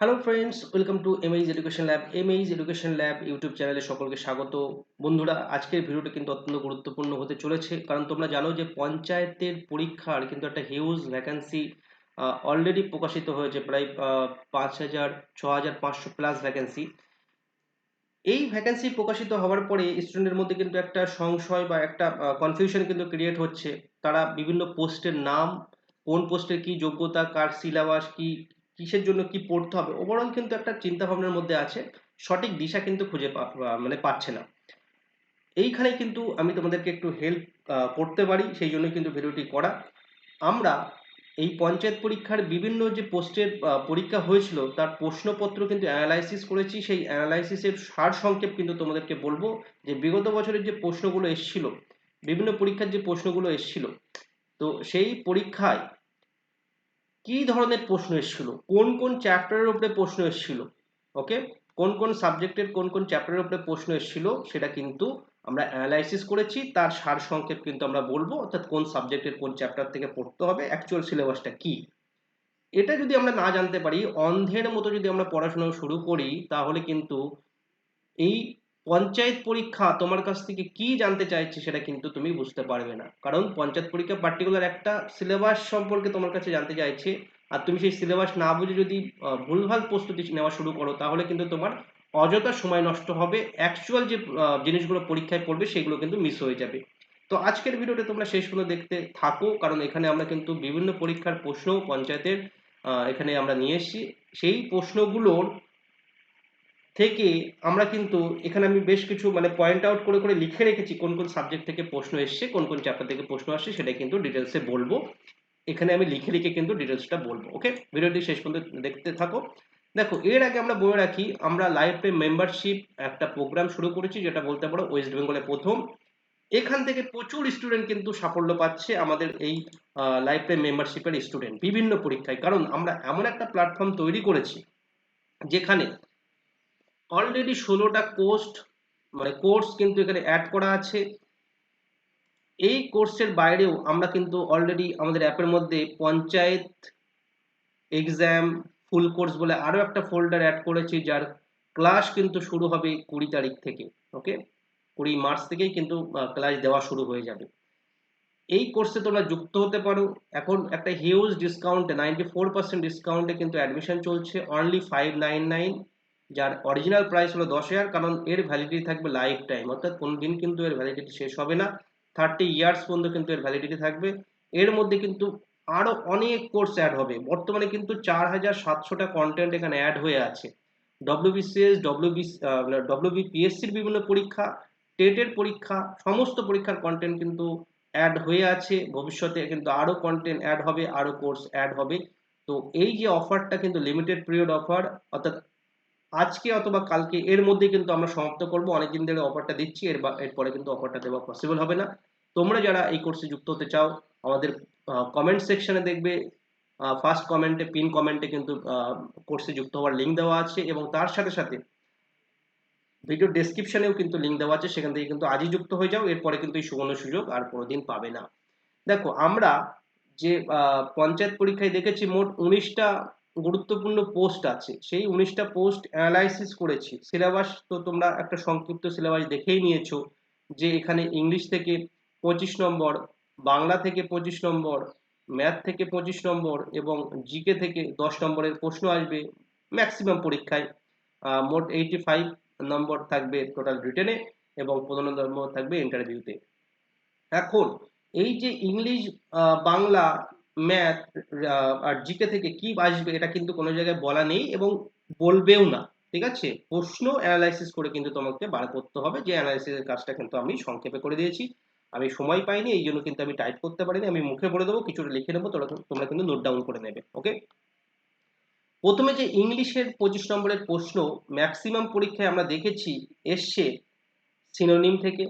Hello friends welcome to Amaze education lab Amaze education lab YouTube চ্যানেলে সকলকে স্বাগত। বন্ধুরা, আজকের ভিডিওটা কিন্তু অত্যন্ত গুরুত্বপূর্ণ হতে চলেছে, কারণ তোমরা জানো যে পঞ্চায়েতের পরীক্ষার কিন্তু একটা হিউজ ভ্যাকান্সি অলরেডি প্রকাশিত হয়েছে, প্রায় পাঁচ হাজার ছ হাজার পাঁচশো প্লাস ভ্যাকান্সি এই ভ্যাকান্সি প্রকাশিত হওয়ার পরে স্টুডেন্টের মধ্যে কিন্তু একটা সংশয় বা একটা কনফিউশন কিন্তু ক্রিয়েট হচ্ছে। তারা বিভিন্ন পোস্টের নাম, কোন পোস্টের কি যোগ্যতা, কার সিলেবাস কি কিসের জন্য কি পড়তে হবে? ওভারঅল কিন্তু একটা চিন্তা ভাবনার মধ্যে আছে। সঠিক দিশা কিন্তু খুঁজে মানে পাচ্ছে না। এইখানে কিন্তু আমি তোমাদেরকে একটু হেল্প করতে পারি, সেই জন্য কিন্তু ভিডিওটি করা। আমরা এই পঞ্চায়েত পরীক্ষার বিভিন্ন যে পোস্টের পরীক্ষা হয়েছিল, তার প্রশ্নপত্র কিন্তু অ্যানালাইসিস করেছি। সেই অ্যানালাইসিসের সার সংক্ষেপ কিন্তু তোমাদেরকে বলব, যে বিগত বছরের যে প্রশ্নগুলো এসছিল, বিভিন্ন পরীক্ষার যে প্রশ্নগুলো এসছিল, তো সেই পরীক্ষায় কি ধরনের প্রশ্ন এসেছিল? কোন কোন চ্যাপ্টারের উপরে প্রশ্ন এসেছিল? ওকে কোন কোন সাবজেক্টের কোন কোন চ্যাপ্টারের উপরে প্রশ্ন এসেছিল? সেটা কিন্তু আমরা অ্যানালাইসিস করেছি। তার সার সংক্ষেপ কিন্তু আমরা বলব। অর্থাৎ কোন সাবজেক্টের কোন চ্যাপ্টার থেকে পড়তে হবে? অ্যাকচুয়াল সিলেবাসটা কি? এটা যদি আমরা না জানতে পারি, অন্ধের মতো যদি আমরা পড়াশোনা শুরু করি, তাহলে কিন্তু এই পঞ্চায়েত পরীক্ষা তোমার কাছ থেকে কি জানতে চাইছে সেটা কিন্তু তুমি বুঝতে পারবে না। কারণ পঞ্চায়েত পরীক্ষা পার্টিকুলার একটা সিলেবাস সম্পর্কে তোমার কাছে জানতে চাইছে আর তুমি সেই সিলেবাস না বুঝে যদি ভুলভাল প্রস্তুতি নেওয়া শুরু করো তাহলে কিন্তু তোমার অযথা সময় নষ্ট হবে। অ্যাকচুয়াল যে জিনিসগুলো পরীক্ষায় পড়বে সেগুলো কিন্তু মিস হয়ে যাবে। তো আজকের ভিডিওটা তোমরা শেষগুলো দেখতে থাকো, কারণ এখানে আমরা কিন্তু বিভিন্ন পরীক্ষার প্রশ্ন পঞ্চায়েতের এখানে আমরা নিয়ে এসেছি। সেই প্রশ্নগুলোর থেকে আমরা কিন্তু এখানে আমি বেশ কিছু মানে পয়েন্ট আউট করে করে লিখে রেখেছি কোন কোন সাবজেক্ট থেকে প্রশ্ন এসছে, কোন কোন চ্যাপ্টার থেকে প্রশ্ন আসছে, সেটা কিন্তু ডিটেলসে বলব। এখানে আমি লিখে লিখে কিন্তু ডিটেলসটা বলব ওকে ভিডিওটি শেষ পর্যন্ত দেখতে থাকো। দেখো, এর আগে আমরা বলে রাখি, আমরা লাইফ মেম্বারশিপ একটা প্রোগ্রাম শুরু করেছি, যেটা বলতে পারো ওয়েস্ট বেঙ্গলে প্রথম। এখান থেকে প্রচুর স্টুডেন্ট কিন্তু সাফল্য পাচ্ছে আমাদের এই লাইফ মেম্বারশিপের স্টুডেন্ট বিভিন্ন পরীক্ষায়। কারণ আমরা এমন একটা প্ল্যাটফর্ম তৈরি করেছি, যেখানে অলরেডি ষোলোটা কোর্স মানে কোর্স কিন্তু এখানে অ্যাড করা আছে। এই কোর্সের বাইরেও আমরা কিন্তু অলরেডি আমাদের অ্যাপের মধ্যে পঞ্চায়েত এক্সাম ফুল কোর্স বলে আরও একটা ফোল্ডার অ্যাড করেছি, যার ক্লাস কিন্তু শুরু হবে কুড়ি তারিখ থেকে ওকে কুড়ি মার্চ থেকেই কিন্তু ক্লাস দেওয়া শুরু হয়ে যাবে। এই কোর্সে তোমরা যুক্ত হতে পারো। এখন একটা হিউজ ডিসকাউন্টে নাইনটি ফোর পার্সেন্ট ডিসকাউন্টে কিন্তু অ্যাডমিশন চলছে অনলি ফাইভ নাইন নাইন যার অরিজিনাল প্রাইস হলো দশ হাজার, কারণ এর ভ্যালিডিটি থাকবে লাইফ টাইম অর্থাৎ কোনো দিন কিন্তু এর ভ্যালিডিটি শেষ হবে না। থার্টি ইয়ার্স পর্যন্ত কিন্তু এর ভ্যালিডিটি থাকবে। এর মধ্যে কিন্তু আরও অনেক কোর্স অ্যাড হবে। বর্তমানে কিন্তু চার হাজার সাতশোটা কন্টেন্ট এখানে অ্যাড হয়ে আছে। ডব্লিউবিসিএস ডব্লিউবি ডব্লিউবিপিএসসির বিভিন্ন পরীক্ষা টেটের পরীক্ষা, সমস্ত পরীক্ষার কন্টেন্ট কিন্তু অ্যাড হয়ে আছে। ভবিষ্যতে কিন্তু আরও কন্টেন্ট অ্যাড হবে আরও কোর্স অ্যাড হবে। তো এই যে অফারটা কিন্তু লিমিটেড পিরিয়ড অফার অর্থাৎ আজকে অথবা কালকে এর মধ্যে কিন্তু আমরা সমাপ্ত করব। অনেকদিন ধরে অফারটা দিচ্ছি এর এরপরে কিন্তু অফারটা দেওয়া পসিবল হবে না। তোমরা যারা এই কোর্সে যুক্ত হতে চাও, আমাদের কমেন্ট সেকশনে দেখবে। ফার্স্ট কমেন্টে পিন কমেন্টে কিন্তু কোর্সে যুক্ত হওয়ার লিঙ্ক দেওয়া আছে এবং তার সাথে সাথে ভিডিও ডেসক্রিপশনেও কিন্তু লিঙ্ক দেওয়া আছে। সেখান থেকে কিন্তু আজই যুক্ত হয়ে যাও। এরপরে কিন্তু এই সুবর্ণ সুযোগ আর কোনোদিন পাবে না। দেখো, আমরা যে পঞ্চায়েত পরীক্ষায় দেখেছি মোট উনিশটা গুরুত্বপূর্ণ পোস্ট আছে। সেই উনিশটা পোস্ট অ্যানালাইসিস করেছি। সিলেবাস তো তোমরা একটা সংক্ষিপ্ত সিলেবাস দেখেই নিয়েছো যে এখানে ইংলিশ থেকে পঁচিশ নম্বর, বাংলা থেকে পঁচিশ নম্বর ম্যাথ থেকে পঁচিশ নম্বর এবং জিকে থেকে দশ নম্বরের প্রশ্ন আসবে ম্যাক্সিমাম পরীক্ষায়। মোট এইটি ফাইভ নম্বর থাকবে টোটাল ব্রিটেনে এবং পনেরো নম্বর থাকবে ইন্টারভিউতে এখন, এই যে ইংলিশ বাংলা ম্যাথ আর জিকে থেকে কি আসবে এটা কিন্তু কোনো জায়গায় বলা নেই এবং বলবেও না, ঠিক আছে? প্রশ্ন অ্যানালাইসিস করে কিন্তু তোমাকে বার করতে হবে, যে অ্যানালাইসিসের কাজটা কিন্তু আমি সংক্ষেপে করে দিয়েছি। আমি সময় পাইনি, এই জন্য কিন্তু আমি টাইপ করতে পারিনি, আমি মুখে বলে দেবো, কিছুটা লিখে নেব তোমরা তোমরা কিন্তু নোট ডাউন করে নেবে ওকে প্রথমে যে ইংলিশের পঁচিশ নম্বরের প্রশ্ন ম্যাক্সিমাম পরীক্ষায় আমরা দেখেছি এসছে সিনোনিম থেকে।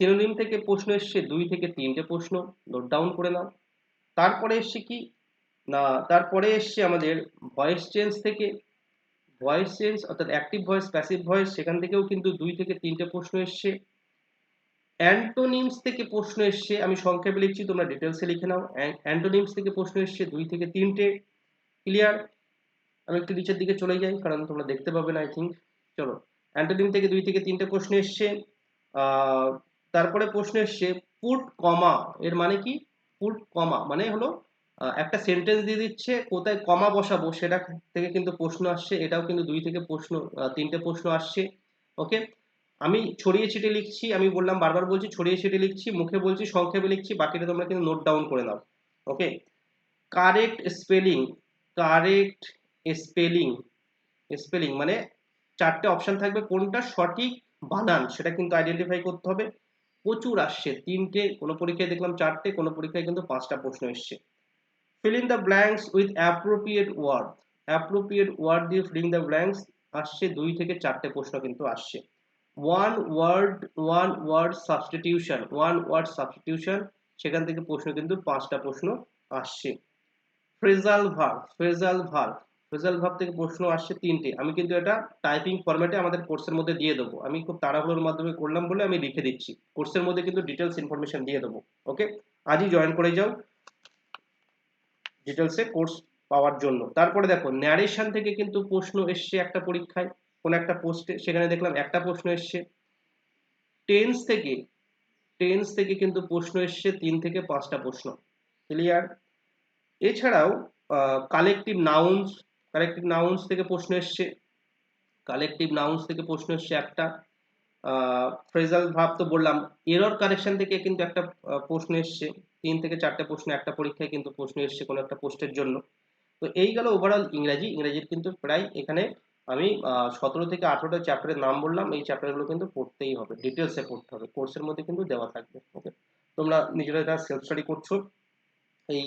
সিনোনিম থেকে প্রশ্ন এসছে, দুই থেকে তিনটে প্রশ্ন নোট ডাউন করে নাও। তারপরে এসছে কি? না, তারপরে এসছে আমাদের ভয়েস চেঞ্জ থেকে। ভয়েস চেঞ্জ অর্থাৎ অ্যাক্টিভ ভয়েস প্যাসিভ ভয়েস সেখান থেকেও কিন্তু দুই থেকে তিনটে প্রশ্ন এসছে। অ্যান্টোনিমস থেকে প্রশ্ন এসছে, আমি সংক্ষেপে লিখছি, তোমরা ডিটেলসে লিখে নাও। অ্যান্টোনিমস থেকে প্রশ্ন এসছে, দুই থেকে তিনটে। ক্লিয়ার আমি একটু নিচের দিকে চলে যাই, কারণ তোমরা দেখতে পাবে না আই থিঙ্ক চলো অ্যান্টোনিম থেকে দুই থেকে তিনটে প্রশ্ন এসছে। তারপরে প্রশ্ন এসছে পুট কমা এর মানে কি? পুট কমা মানে হলো একটা সেন্টেন্স দিয়ে দিচ্ছে, কোথায় কমা বসাবো সেটা থেকে কিন্তু প্রশ্ন আসছে, এটাও কিন্তু দুই থেকে প্রশ্ন তিনটে প্রশ্ন আসছে ওকে আমি ছড়িয়ে ছিটে লিখছি, আমি বললাম, বারবার বলছি, ছড়িয়ে ছিটে লিখছি, মুখে বলছি, সংক্ষেপে লিখছি, বাকিটা তোমরা কিন্তু নোট ডাউন করে নাও okay correct spelling correct spelling spelling মানে চারটে অপশন থাকবে, কোনটা সঠিক বানান, সেটা কিন্তু আইডেন্টিফাই করতে হবে। প্রচুর আসছে। তিনটে, কোনো পরীক্ষায় দেখলাম চারটে, কোনো পরীক্ষায় কিন্তু পাঁচটা প্রশ্ন এসছে। Fill in the blanks with appropriate word appropriate word দিয়ে ফিলিং দ্য ব্ল্যাঙ্কস আসছে, দুই থেকে চারটে প্রশ্ন কিন্তু আসছে। One word one word substitution one word substitution সেখান থেকে প্রশ্ন কিন্তু পাঁচটা প্রশ্ন আসছে। Phrasal verb phrasal verb phrasal verb থেকে প্রশ্ন আসছে তিনটে। আমি কিন্তু এটা টাইপিং ফরম্যাটে আমাদের কোর্সের মধ্যে দিয়ে দেবো। আমি খুব তাড়াহুড়োর মাধ্যমে করলাম বলে আমি লিখে দিচ্ছি। কোর্সের মধ্যে কিন্তু ডিটেলস ইনফরমেশন দিয়ে দেবো। ওকে আজই জয়েন করে যাও। ডিটেলসে কোর্স পাওয়ার জন্য। তারপরে দেখো ন্যারেশন থেকে কিন্তু প্রশ্ন এসছে একটা পরীক্ষায়, কোন একটা পোস্টে সেখানে দেখলাম একটা প্রশ্ন এসছে। টেন্স থেকে টেন্স থেকে কিন্তু প্রশ্ন এসছে, তিন থেকে পাঁচটা প্রশ্ন। ক্লিয়ার এছাড়াও কালেকটিভ নাউন্স কালেকটিভ নাউন্স থেকে প্রশ্ন এসছে। কালেকটিভ নাউন্স থেকে প্রশ্ন এসছে একটা। ফ্রেজাল ভাব তো বললাম। এরর কারেকশন থেকে কিন্তু একটা প্রশ্ন এসছে। তিন থেকে চারটে প্রশ্ন, একটা পরীক্ষায় কিন্তু প্রশ্ন এসছে কোনো একটা পোস্টের জন্য। তো এই গেল ওভারঅল ইংরাজি। ইংরাজির কিন্তু প্রায় এখানে আমি সতেরো থেকে আঠেরোটা চ্যাপ্টারের নাম বললাম। এই চ্যাপ্টারগুলো কিন্তু পড়তেই হবে। ডিটেলসে পড়তে হবে। কোর্সের মধ্যে কিন্তু দেওয়া থাকবে। ওকে তোমরা নিজেরা যারা সেলফ স্টাডি করছ, এই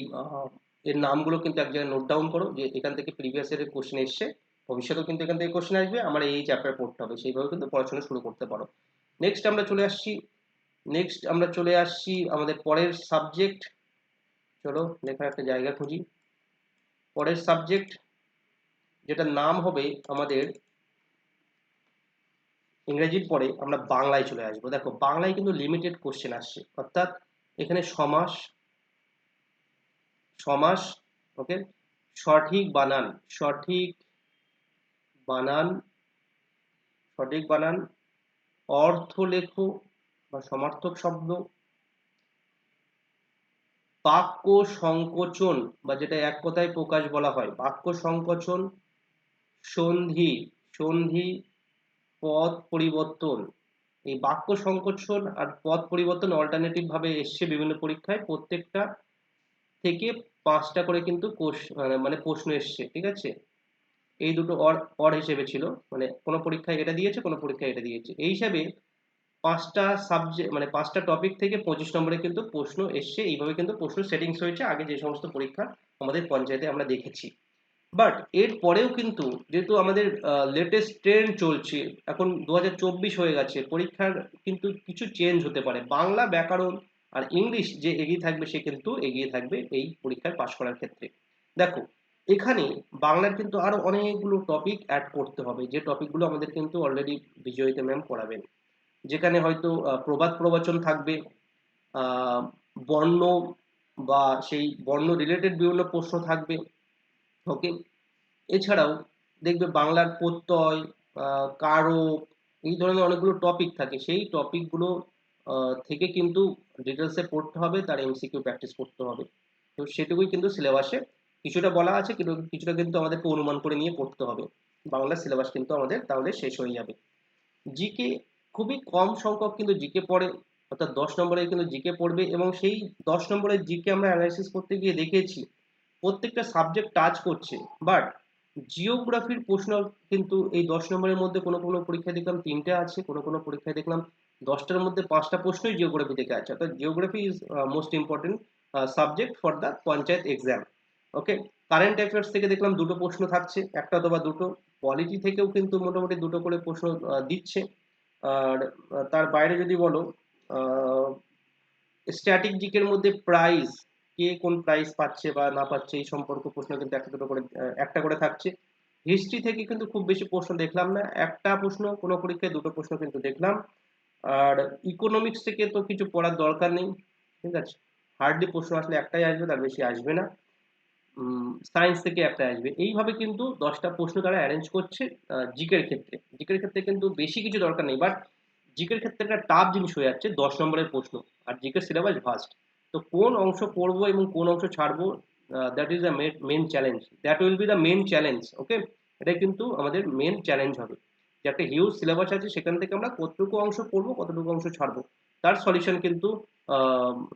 এর নামগুলো কিন্তু এক জায়গায় নোট ডাউন করো, যে এখান থেকে প্রিভিয়াস ইয়ারের কোশ্চেন এসছে, ভবিষ্যতেও কিন্তু এখান থেকে কোশ্চেন আসবে, আমার এই চ্যাপ্টার পড়তে হবে, সেইভাবে কিন্তু পড়াশোনা শুরু করতে পারো। নেক্সট আমরা চলে আসছি নেক্সট আমরা চলে আসছি আমাদের পরের সাবজেক্ট চলো লেখার একটা জায়গা খুঁজি। পরের সাবজেক্ট যেটা নাম হবে আমাদের ইংরেজির পরে আমরা বাংলায় চলে আসব। দেখো, বাংলায় কিন্তু লিমিটেড কোশ্চেন আসছে, অর্থাৎ এখানে সমাস সমাস ওকে সঠিক বানান সঠিক বানান সঠিক বানান, অর্থ লেখো বা সমার্থক শব্দ, বাক্য সংকোচন বা যেটা এক কথায় প্রকাশ বলা হয়, বাক্য সংকোচন, সন্ধি সন্ধি পদ পরিবর্তন, এই বাক্য সংকোচন আর পদ পরিবর্তন অল্টারনেটিভ ভাবে এসছে বিভিন্ন পরীক্ষায়, প্রত্যেকটা থেকে পাঁচটা করে কিন্তু মানে মানে প্রশ্ন এসছে, ঠিক আছে? এই দুটো অর অর হিসেবে ছিল মানে কোনো পরীক্ষায় এটা দিয়েছে, কোনো পরীক্ষায় এটা দিয়েছে। এই হিসাবে পাঁচটা সাবজেক্ট মানে পাঁচটা টপিক থেকে পঁচিশ নম্বরে কিন্তু প্রশ্ন এসছে, এইভাবে কিন্তু প্রশ্ন সেটিংস হয়েছে, আগে যে সমস্ত পরীক্ষা আমাদের পঞ্চায়েতে আমরা দেখেছি। বাট এর পরেও কিন্তু যেহেতু আমাদের লেটেস্ট ট্রেন্ড চলছে, এখন দু হাজার চব্বিশ হয়ে গেছে, পরীক্ষার কিন্তু কিছু চেঞ্জ হতে পারে। বাংলা ব্যাকরণ আর ইংলিশ যে এগিয়ে থাকবে সে কিন্তু এগিয়ে থাকবে এই পরীক্ষায় পাশ করার ক্ষেত্রে। দেখো, এখানে বাংলার কিন্তু আরও অনেকগুলো টপিক অ্যাড করতে হবে। যে টপিকগুলো আমাদের কিন্তু অলরেডি বিজয়িতা ম্যাম পড়াবেন। যেখানে হয়তো প্রবাদ প্রবচন থাকবে বর্ণ বা সেই বর্ণ রিলেটেড বিভিন্ন প্রশ্ন থাকবে ওকে এছাড়াও দেখবে বাংলার প্রত্যয় কারক, এই ধরনের অনেকগুলো টপিক থাকে। সেই টপিকগুলো থেকে কিন্তু ডিটেলসে পড়তে হবে, তার এমসিকিউ প্র্যাকটিস করতে হবে। তো সেটুকুই কিন্তু সিলেবাসে কিছুটা বলা আছে, কিন্তু কিছুটা কিন্তু আমাদেরকে অনুমান করে নিয়ে পড়তে হবে। বাংলার সিলেবাস কিন্তু আমাদের তাহলে শেষ হয়ে যাবে। জিকে খুবই কম সংখ্যক কিন্তু জিকে পড়ে, অর্থাৎ দশ নম্বরে কিন্তু জিকে পড়বে এবং সেই দশ নম্বরের জিকে আমরা অ্যানালাইসিস করতে গিয়ে দেখেছি, প্রত্যেকটা সাবজেক্ট টাচ করছে। বাট জিওগ্রাফির প্রশ্ন কিন্তু এই দশ নম্বরের মধ্যে কোনো কোনো পরীক্ষায় দেখলাম তিনটে আছে, কোনো কোনো পরীক্ষায় দেখলাম দশটার মধ্যে পাঁচটা প্রশ্নই জিওগ্রাফি থেকে আছে। অর্থাৎ geography is most important subject for the panchayat exam okay current affairs থেকে দেখলাম দুটো প্রশ্ন থাকছে, একটা অথবা দুটো। পলিটি থেকেও কিন্তু মোটামুটি দুটো করে প্রশ্ন দিচ্ছে। আর তার বাইরে যদি বলো স্ট্যাটিক মধ্যে প্রাইস কে কোন প্রাইজ পাচ্ছে বা না পাচ্ছে, এই সম্পর্ক প্রশ্ন কিন্তু একটা দুটো করে একটা করে থাকছে। হিস্ট্রি থেকে কিন্তু খুব বেশি প্রশ্ন দেখলাম না। একটা প্রশ্ন, কোনো পরীক্ষায় দুটো প্রশ্ন কিন্তু দেখলাম। আর ইকোনমিক্স থেকে তো কিছু পড়ার দরকার নেই, ঠিক আছে? হার্ডলি প্রশ্ন আসলে একটাই আসবে, তার বেশি আসবে না। সায়েন্স থেকে একটা আসবে। এইভাবে কিন্তু দশটা প্রশ্ন তারা অ্যারেঞ্জ করছে জিকের ক্ষেত্রে। জিকের ক্ষেত্রে কিন্তু বেশি কিছু দরকার নেই বাট জিকের ক্ষেত্রে একটা টাফ জিনিস হয়ে যাচ্ছে, দশ নম্বরের প্রশ্ন। আর জিকের সিলেবাস ভাস্ট তো কোন অংশ পড়ব এবং কোন অংশ ছাড়বো that is the main challenge that will be the main challenge okay এটাই কিন্তু আমাদের মেন চ্যালেঞ্জ হবে। যে একটা হিউজ সিলেবাস আছে, সেখান থেকে আমরা কতটুকু অংশ পড়ব, কতটুকু অংশ ছাড়বো। তার সলিউশন কিন্তু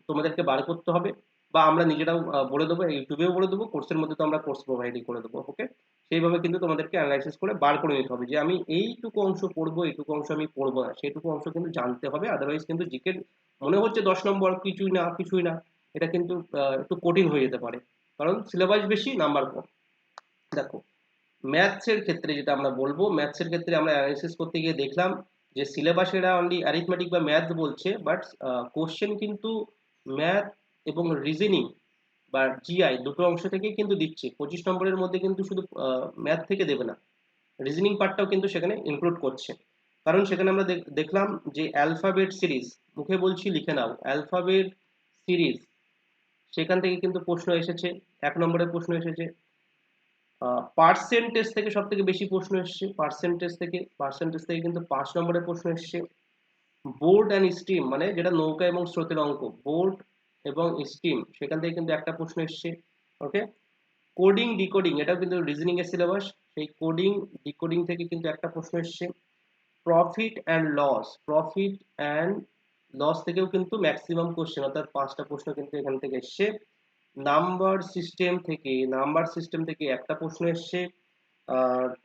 তোমাদেরকে বার করতে হবে বা আমরা নিজেরাও বলে দেবো, ইউটিউবেও বলে দেবো কোর্সের মধ্যে তো আমরা কোর্স প্রোভাইডই করে দেবো ওকে সেইভাবে কিন্তু তোমাদেরকে অ্যানালাইসিস করে বার করে নিতে হবে যে আমি এইটুকু অংশ পড়ব, এইটুকু অংশ আমি পড়ব না, সেইটুকু অংশ কিন্তু জানতে হবে আদারওয়াইজ কিন্তু জিকে মনে হচ্ছে দশ নম্বর কিছুই না কিছুই না, এটা কিন্তু একটু কঠিন হয়ে যেতে পারে। কারণ সিলেবাস বেশি নাম্বার কম। দেখো ম্যাথসের ক্ষেত্রে যেটা আমরা বলব ম্যাথসের ক্ষেত্রে আমরা অ্যানালাইসিস করতে গিয়ে দেখলাম যে সিলেবাস এরা অনলি অ্যারিথমেটিক বা ম্যাথ বলছে বাট কোশ্চেন কিন্তু ম্যাথ এবং রিজনিং বা জিআই দুটো অংশ থেকেই কিন্তু দিচ্ছে। পঁচিশ নম্বরের মধ্যে কিন্তু শুধু ম্যাথ থেকে দেবে না রিজনিং পার্টটাও কিন্তু সেখানে ইনক্লুড করছে। কারণ সেখানে আমরা দেখলাম যে অ্যালফাবেট সিরিজ মুখে বলছি লিখে নাও অ্যালফাবেট সিরিজ সেখান থেকে কিন্তু প্রশ্ন এসেছে, এক নম্বরের প্রশ্ন এসেছে। পার্সেন্টেজ থেকে সব থেকে বেশি প্রশ্ন এসছে। পার্সেন্টেজ থেকে পার্সেন্টেজ থেকে কিন্তু পাঁচ নম্বরের প্রশ্ন এসছে। বোর্ড অ্যান্ড স্টিম মানে যেটা নৌকা এবং স্রোতের অঙ্ক। বোর্ড এবং স্টিম সেখান থেকে কিন্তু একটা প্রশ্ন এসছে। ওকে কোডিং ডিকোডিং এটাও কিন্তু রিজনিং এর সিলেবাস সেই কোডিং ডিকোডিং থেকে কিন্তু একটা প্রশ্ন এসছে। Profit and loss profit and loss থেকেও কিন্তু ম্যাক্সিমাম কোশ্চেন অর্থাৎ পাঁচটা প্রশ্ন কিন্তু এখান থেকে এসছে। নাম্বার সিস্টেম থেকে, নাম্বার সিস্টেম থেকে একটা প্রশ্ন এসছে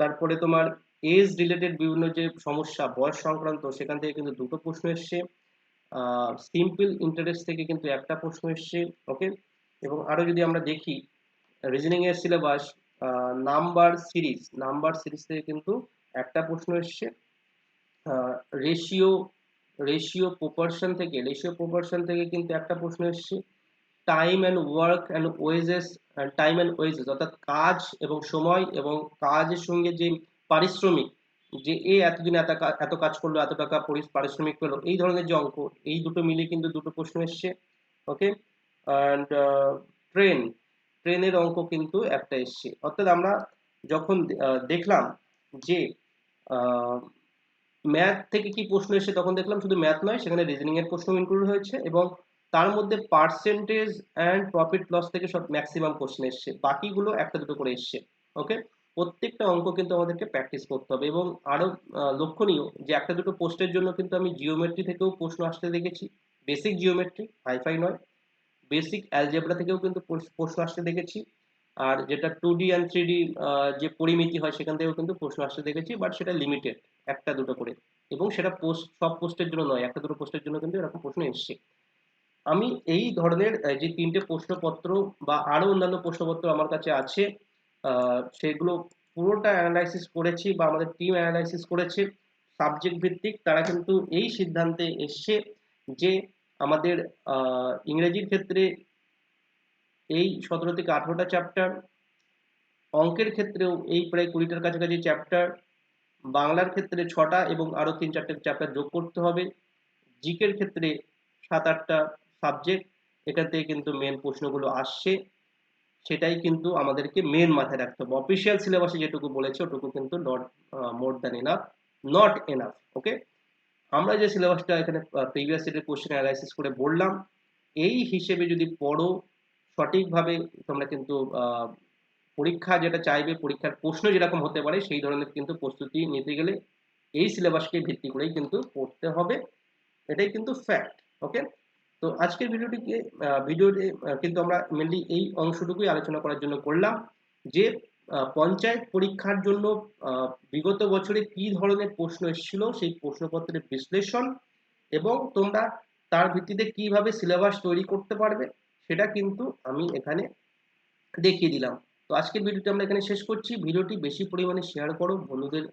তারপরে তোমার এজ রিলেটেড বিভিন্ন যে সমস্যা, বয়স সংক্রান্ত, সেখান থেকে কিন্তু দুটো প্রশ্ন এসছে। সিম্পল ইন্টারেস্ট থেকে কিন্তু একটা প্রশ্ন এসছে ওকে এবং আরও যদি আমরা দেখি রিজনিং এর syllabus number series number series থেকে কিন্তু একটা প্রশ্ন এসছে। রেশিও রেশিও প্রপারশন থেকে রেশিও প্রপারশন থেকে কিন্তু একটা প্রশ্ন এসছে। Time and work and wages time and wages অর্থাৎ কাজ এবং সময় এবং কাজের সঙ্গে যে পারিশ্রমিক, যে এ এতদিন এত এত কাজ করল, এত টাকা পারিশ্রমিক পেল, এই ধরনের যে অঙ্ক, এই দুটো মিলে কিন্তু দুটো প্রশ্ন এসছে ওকে অ্যান্ড ট্রেন ট্রেনের অঙ্ক কিন্তু একটা এসছে। অর্থাৎ আমরা যখন দেখলাম যে ম্যাথ থেকে কি প্রশ্ন এসে তখন দেখলাম শুধু ম্যাথ নয়, সেখানে রিজনিং এর প্রশ্ন ইনক্লুড হয়েছে এবং তার মধ্যে পার্সেন্টেজ অ্যান্ড প্রফিট লস থেকে সব ম্যাক্সিমাম কোশ্চেন এসছে। বাকিগুলো একটা দুটো করে এসছে ওকে প্রত্যেকটা অঙ্ক কিন্তু আমাদেরকে প্র্যাকটিস করতে হবে এবং আরও লক্ষণীয় যে একটা দুটো পোস্টের জন্য কিন্তু আমি জিওমেট্রি থেকেও প্রশ্ন আসতে দেখেছি। বেসিক জিওমেট্রি হাইফাই নয়। বেসিক অ্যালজেব্রা থেকেও কিন্তু প্রশ্ন আসতে দেখেছি। আর যেটা two D and three D যে পরিমিতি হয় সেখান থেকেও কিন্তু প্রশ্ন আসতে দেখেছি বাট সেটা লিমিটেড একটা দুটো করে। এবং সেটা পোস্ট সব পোস্টের জন্য নয়, একটা দুটো পোস্টের জন্য কিন্তু এরকম প্রশ্ন এসছে। আমি এই ধরনের যে তিনটে প্রশ্নপত্র বা আরও অন্যান্য প্রশ্নপত্র আমার কাছে আছে সেগুলো পুরোটা অ্যানালাইসিস করেছি বা আমাদের টিম অ্যানালাইসিস করেছে। সাবজেক্ট ভিত্তিক তারা কিন্তু এই সিদ্ধান্তে এসছে যে আমাদের ইংরেজির ক্ষেত্রে এই সতেরো থেকে আঠেরোটা চ্যাপ্টার অঙ্কের ক্ষেত্রেও এই প্রায় কুড়িটার কাছাকাছি চ্যাপ্টার বাংলার ক্ষেত্রে ছটা এবং আরও তিন চারটে চ্যাপ্টার যোগ করতে হবে। জিকের ক্ষেত্রে সাত আটটা সাবজেক্ট এটাতে কিন্তু মেন প্রশ্নগুলো আসছে। সেটাই কিন্তু আমাদেরকে মেন মাথায় রাখতে হবে। অফিসিয়াল সিলেবাসে যেটুকু বলেছে, ওটুকু কিন্তু not more than enough not enough okay আমরা যে সিলেবাসটা এখানে প্রিভিয়াস ইয়ারের কোশ্চেন অ্যানালাইসিস করে বললাম, এই হিসেবে যদি পড়ো, সঠিকভাবে তোমরা কিন্তু পরীক্ষা যেটা চাইবে, পরীক্ষার প্রশ্ন যেরকম হতে পারে, সেই ধরনের কিন্তু প্রস্তুতি নিতে গেলে এই সিলেবাসকে ভিত্তি করেই কিন্তু পড়তে হবে। এটাই কিন্তু ফ্যাক্ট ওকে তো আজকের ভিডিওটিকে ভিডিওতে কিন্তু আমরা মেনলি এই অংশটুকুই আলোচনা করার জন্য করলাম যে পঞ্চায়েত পরীক্ষার জন্য বিগত বছরে কি ধরনের প্রশ্ন এসেছিল সেই প্রশ্নপত্রের বিশ্লেষণ এবং তোমরা তার ভিত্তিতে কীভাবে সিলেবাস তৈরি করতে পারবে সেটা কিন্তু আমি এখানে দেখিয়ে দিলাম। তো আজকের ভিডিওটি আমরা এখানে শেষ করছি। ভিডিওটি বেশি পরিমাণে শেয়ার করো, বন্ধুদের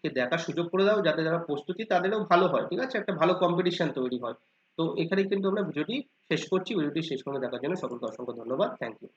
কে দেখার সুযোগ করে দাও যাতে যারা প্রস্তুতি তাদেরও ভালো হয়, ঠিক আছে? একটা ভালো কম্পিটিশন তৈরি হয়। তো এখানে কিন্তু আমরা ভিডিওটি শেষ করছি। ভিডিওটি শেষ করে দেখার জন্য সকলকে অসংখ্য ধন্যবাদ। Thank you